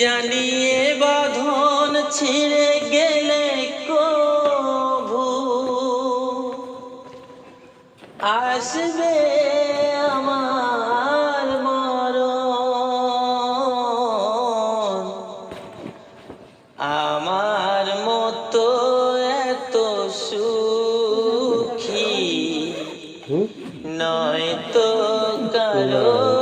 জানিয়ে বাঁধন ছিঁড়ে গেলে কভু আসবে আমার মরণ। আমার মতো এত সুখী নয় তো কারও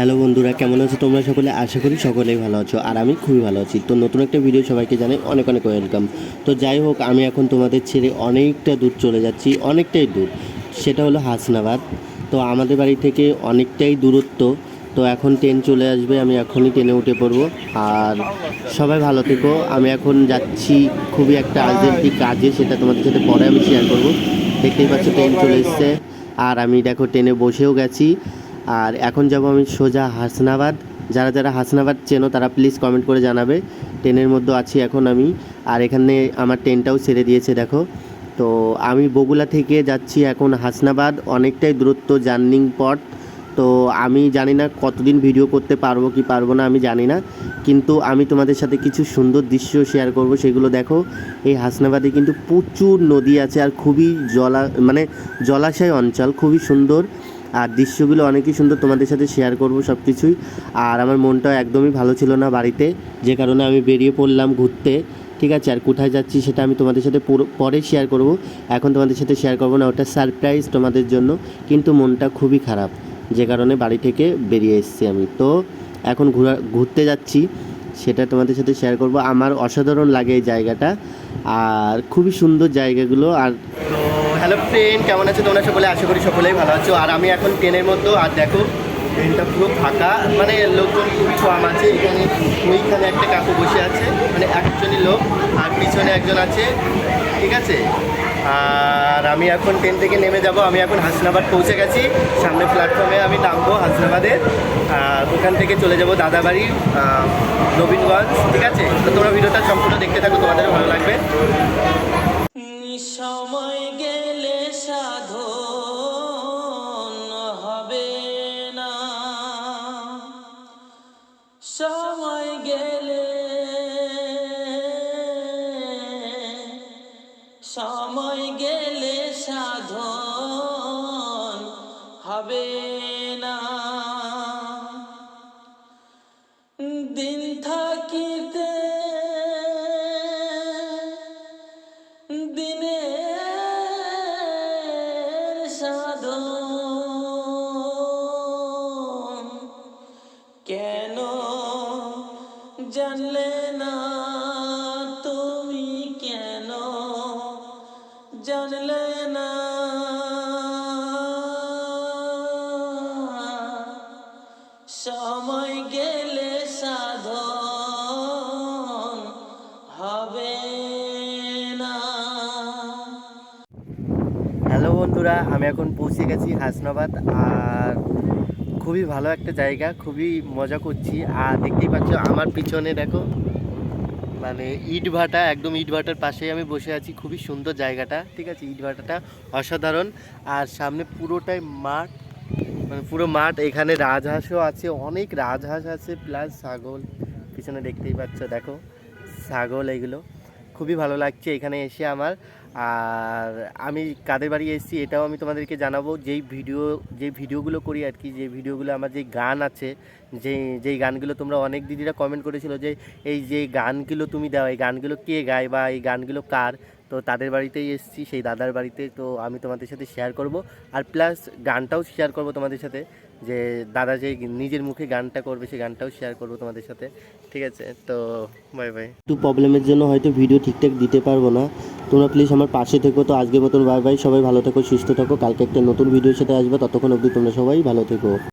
হ্যালো বন্ধুরা, কেমন আছো তোমরা সকলে? আশা করি সকলেই ভালো আছো, আর আমি খুবই ভালো আছি। তো নতুন একটা ভিডিও সবাইকে জানাই অনেক অনেক ওয়েলকাম তো যাই হোক, আমি এখন তোমাদের ছেড়ে অনেকটা দূর চলে যাচ্ছি, অনেকটাই দূর। সেটা হলো হাসনাবাদ। তো আমাদের বাড়ি থেকে অনেকটাই দূরত্ব। তো এখন ট্রেন চলে আসবে, আমি এখনই ট্রেনে উঠে পড়ব। আর সবাই ভালো থেকো। আমি এখন যাচ্ছি খুবই একটা আর্জেন্টি কাজে, সেটা তোমাদের সাথে পরে আমি শেয়ার করব। দেখতেই পাচ্ছ ট্রেন চলে এসছে। আর আমি দেখো ট্রেনে বসেও গেছি। আর এখন যাব আমি সোজা হাসনাবাদ। যারা যারা হাসনাবাদ চেনো, তারা প্লিজ কমেন্ট করে জানাবে। ট্রেনের মধ্যে আছি এখন আমি। আর এখানে আমার ট্রেনটাও ছেড়ে দিয়েছে, দেখো। তো আমি বগুলা থেকে যাচ্ছি এখন হাসনাবাদ। অনেকটাই দূরত্ব, জার্নিং পথ। তো আমি জানি না কতদিন ভিডিও করতে পারব কি পারব না, আমি জানি না। কিন্তু আমি তোমাদের সাথে কিছু সুন্দর দৃশ্য শেয়ার করব, সেগুলো দেখো। এই হাসনাবাদে কিন্তু প্রচুর নদী আছে আর খুবই জলা মানে জলাশয় অঞ্চল, খুবই সুন্দর। আর দৃশ্যগুলো অনেকই সুন্দর তোমাদের সাথে শেয়ার করব সব কিছুই আর আমার মনটাও একদমই ভালো ছিল না বাড়িতে, যে কারণে আমি বেরিয়ে পড়লাম ঘুরতে, ঠিক আছে? আর কোথায় যাচ্ছি সেটা আমি তোমাদের সাথে পুরো- শেয়ার করব। এখন তোমাদের সাথে শেয়ার করব না, ওটা সারপ্রাইজ তোমাদের জন্য, কিন্তু মনটা খুবই খারাপ, যে কারণে বাড়ি থেকে বেরিয়ে এসেছি আমি। তো এখন ঘোরা, ঘুরতে যাচ্ছি, সেটা তোমাদের সাথে শেয়ার করব। আমার অসাধারণ লাগে এই জায়গাটা, আর খুবই সুন্দর জায়গাগুলো, আর হ্যালো ফ্রেন্ড কেমন আছো তোমরা সকলে? আশা করি সকলেই ভালো আছো। আর আমি এখন ট্রেনের মধ্যে, আর দেখো, ট্রেনটা পুরো ফাঁকা। মানে লোকজন খুবই কম আছে। এখানে ওইখানে একটা কাকু বসে আছে। মানে একজনই লোক, আর পিছনে একজন আছে। ঠিক আছে? আর আমি এখন ট্রেন থেকে নেমে যাব। আমি এখন হাসনাবাদ পৌঁছে গেছি। সামনে প্ল্যাটফর্মে আমি নামবো হাসনাবাদে। আর ওখান থেকে চলে যাব দাদাবাড়ি নবীনগঞ্জ। ঠিক আছে? তো তোমরা ভিডিওটা সম্পূর্ণ দেখতে থাকো তোমাদের ভালো লাগবে। সময় গেলে সাধন হবে না। দিন থাকিতে দিনের সাধন কেন জানলে না? বন্ধুরা, আমি এখন পৌঁছে গেছি হাসনাবাদ, আর খুবই ভালো একটা জায়গা, খুবই মজা করছি। আর দেখতেই পাচ্ছ আমার পিছনে, দেখো মানে ইট ভাটা, একদম ইট ভাটার পাশেই আমি বসে আছি, খুবই সুন্দর জায়গাটা, ঠিক আছে? ইট ভাটাটা অসাধারণ। আর সামনে পুরোটাই মাঠ মানে পুরো মাঠ, এখানে রাজহাঁসও আছে, অনেক রাজহাঁস আছে প্লাস ছাগল, পিছনে দেখতেই পাচ্ছ, দেখো, ছাগল এগুলো। খুবই ভালো লাগছে এখানে এসে আমার। আর আমি কাদের বাড়ি এসেছি এটাও আমি তোমাদেরকে জানাব। যেই ভিডিও যে ভিডিওগুলো করি আর কি যে ভিডিওগুলো আমার যে গান আছে যে যেই গানগুলো তোমরা অনেক দিদিরা কমেন্ট করেছিল যে, এই যে গানগুলো তুমি দাও, এই গানগুলো কে গায় বা এই গানগুলো কার? তো তাদের বাড়িতেই এসেছি, সেই দাদার বাড়িতে। তো আমি তোমাদের সাথে শেয়ার করব। আর প্লাস গানটাও শেয়ার করব তোমাদের সাথে, যে দাদা যে নিজের মুখে গানটা করবে, সেই গানটাও শেয়ার করব তোমাদের সাথে। ঠিক আছে? তো বাই বাই একটু প্রবলেমের জন্য হয়তো ভিডিও ঠিকঠাক দিতে পারব না। তোমরা প্লিজ আমার পাশে থেকো। তো আজকের মতন বাই বাই সবাই ভালো থেকো, সুস্থ থাকো। কালকে একটা নতুন ভিডিওর সাথে আসবে। ততক্ষণ অবধি তোমরা সবাই ভালো থেকো।